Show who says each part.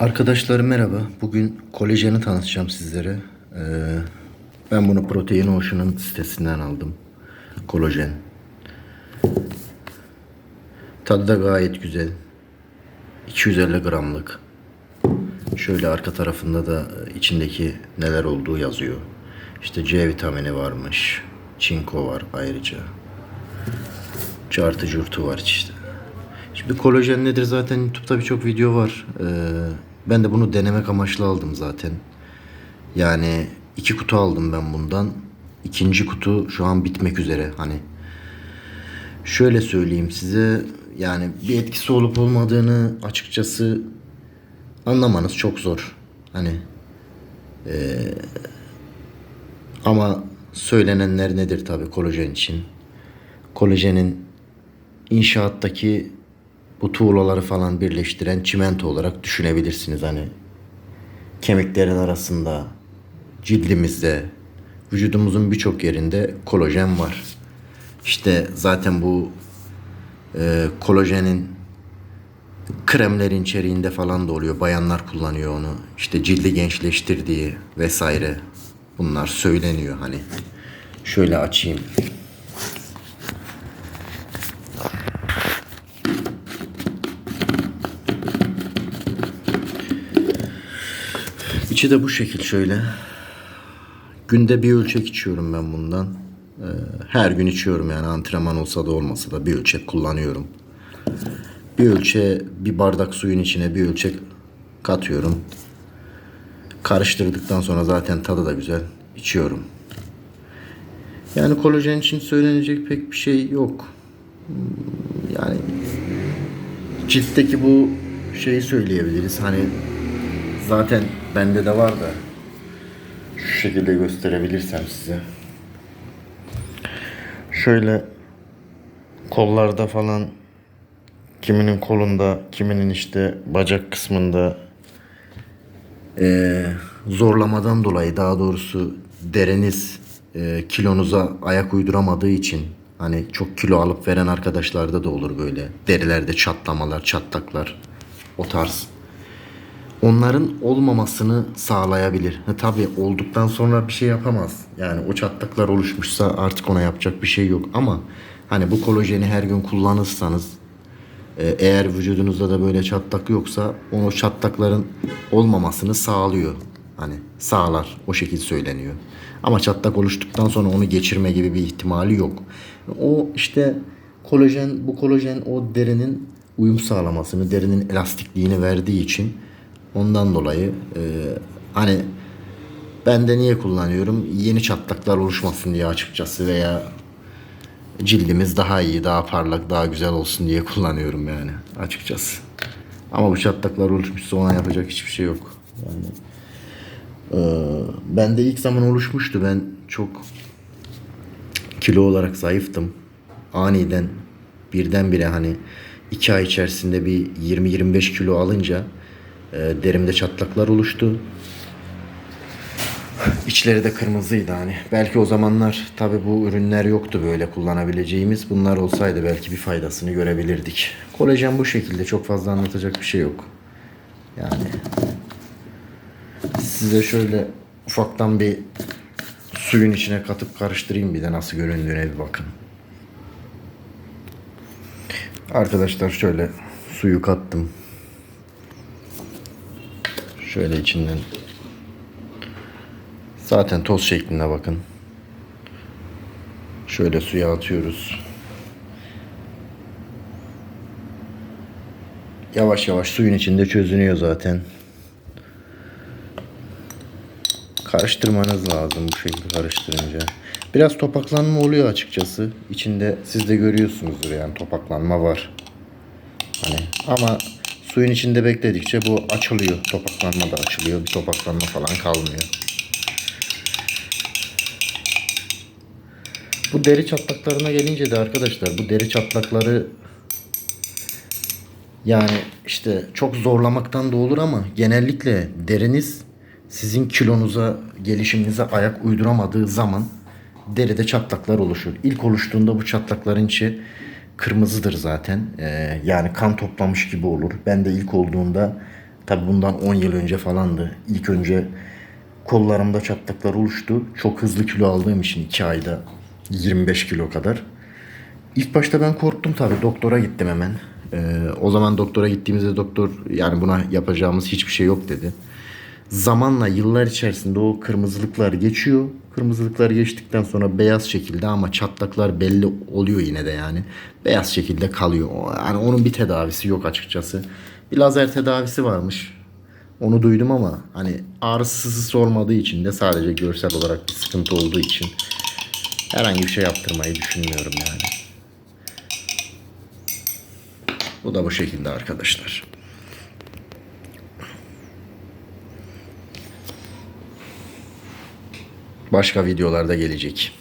Speaker 1: Arkadaşlar merhaba. Bugün kolajeni tanıtacağım sizlere. Ee, ben bunu Protein Ocean'ın sitesinden aldım. Kolajen. Tadı da gayet güzel. 250 gramlık. Şöyle arka tarafında da içindeki neler olduğu yazıyor. İşte C vitamini varmış. Çinko var ayrıca. Cartı curtu var işte. Şimdi kolajen nedir zaten YouTube'da birçok video var. Ee, ben de bunu denemek amaçlı aldım zaten. Yani iki kutu aldım ben bundan. İkinci kutu şu an bitmek üzere hani. Şöyle söyleyeyim size yani bir etkisi olup olmadığını açıkçası anlamanız çok zor. Hani ee, ama söylenenler nedir tabi kolajen için? Kolajenin inşaattaki bu tuğlaları falan birleştiren çimento olarak düşünebilirsiniz hani. Kemiklerin arasında, cildimizde, vücudumuzun birçok yerinde kolajen var. İşte zaten bu e, kolajenin kremlerin içeriğinde falan da oluyor. Bayanlar kullanıyor onu. İşte cildi gençleştirdiği vesaire. Bunlar söyleniyor hani. Şöyle açayım. İçi de bu şekil şöyle. Günde bir ölçek içiyorum ben bundan. Ee, Her gün içiyorum yani antrenman olsa da olmasa da bir ölçek kullanıyorum. Bir ölçe bir bardak suyun içine bir ölçek katıyorum. Karıştırdıktan sonra zaten tadı da güzel. içiyorum. Yani kolajen için söylenecek pek bir şey yok. Hmm, Yani ciltteki bu şeyi söyleyebiliriz. Hani zaten bende de var da şu şekilde gösterebilirsem size. Şöyle kollarda falan kiminin kolunda, kiminin işte bacak kısmında eee, zorlamadan dolayı daha doğrusu deriniz eee, kilonuza ayak uyduramadığı için hani çok kilo alıp veren arkadaşlarda da olur böyle derilerde çatlamalar, çatlaklar o tarz. Onların olmamasını sağlayabilir. Ha, tabii olduktan sonra bir şey yapamaz. Yani o çatlaklar oluşmuşsa artık ona yapacak bir şey yok. Ama hani bu kolajeni her gün kullanırsanız e, eğer vücudunuzda da böyle çatlak yoksa onu çatlakların olmamasını sağlıyor. Hani sağlar. O şekil söyleniyor. Ama çatlak oluştuktan sonra onu geçirme gibi bir ihtimali yok. O işte kolajen bu kolajen o derinin uyum sağlamasını, derinin elastikliğini verdiği için ondan dolayı e, hani ben de niye kullanıyorum? Yeni çatlaklar oluşmasın diye açıkçası veya cildimiz daha iyi, daha parlak, daha güzel olsun diye kullanıyorum yani açıkçası. Ama bu çatlaklar oluşmuşsa ona yapacak hiçbir şey yok. Yani eee ben de ilk zaman oluşmuştu. Ben çok kilo olarak zayıftım. Aniden birdenbire hani iki ay içerisinde bir 20-25 kilo alınca derimde çatlaklar oluştu. İçleri de kırmızıydı hani. Belki o zamanlar tabi bu ürünler yoktu böyle kullanabileceğimiz. Bunlar olsaydı belki bir faydasını görebilirdik. Kolajen bu şekilde çok fazla anlatacak bir şey yok. Yani size şöyle ufaktan bir suyun içine katıp karıştırayım bir de nasıl göründüğüne bir bakın. Arkadaşlar şöyle suyu kattım. Şöyle içinden Zaten toz şeklinde bakın. Şöyle suya atıyoruz. Yavaş yavaş suyun içinde çözünüyor zaten. Karıştırmanız lazım bu şekilde karıştırınca. Biraz topaklanma oluyor açıkçası. İçinde siz de görüyorsunuzdur yani topaklanma var. Hani ama suyun içinde bekledikçe bu açılıyor. Topaklanma da açılıyor. Bir topaklanma falan kalmıyor. Bu deri çatlaklarına gelince de arkadaşlar bu deri çatlakları yani işte çok zorlamaktan da olur ama genellikle deriniz sizin kilonuza, gelişiminize ayak uyduramadığı zaman deride çatlaklar oluşur. İlk oluştuğunda bu çatlakların içi kırmızıdır zaten. Ee, yani kan toplamış gibi olur. Ben de ilk olduğunda Tabi bundan 10 yıl önce falandı. İlk önce kollarımda çatlaklar oluştu. Çok hızlı kilo aldığım için 2 ayda 25 kilo kadar. İlk başta ben korktum tabi. Doktora gittim hemen. Ee, o zaman doktora gittiğimizde doktor yani buna yapacağımız hiçbir şey yok dedi. Zamanla yıllar içerisinde o kırmızılıklar geçiyor. Kırmızılıklar geçtikten sonra beyaz şekilde ama çatlaklar belli oluyor yine de yani. Beyaz şekilde kalıyor. Yani onun bir tedavisi yok açıkçası. Bir lazer tedavisi varmış. Onu duydum ama hani ağrısız olmadığı için de sadece görsel olarak bir sıkıntı olduğu için herhangi bir şey yaptırmayı düşünmüyorum yani. Bu da bu şekilde arkadaşlar. Başka videolarda gelecek.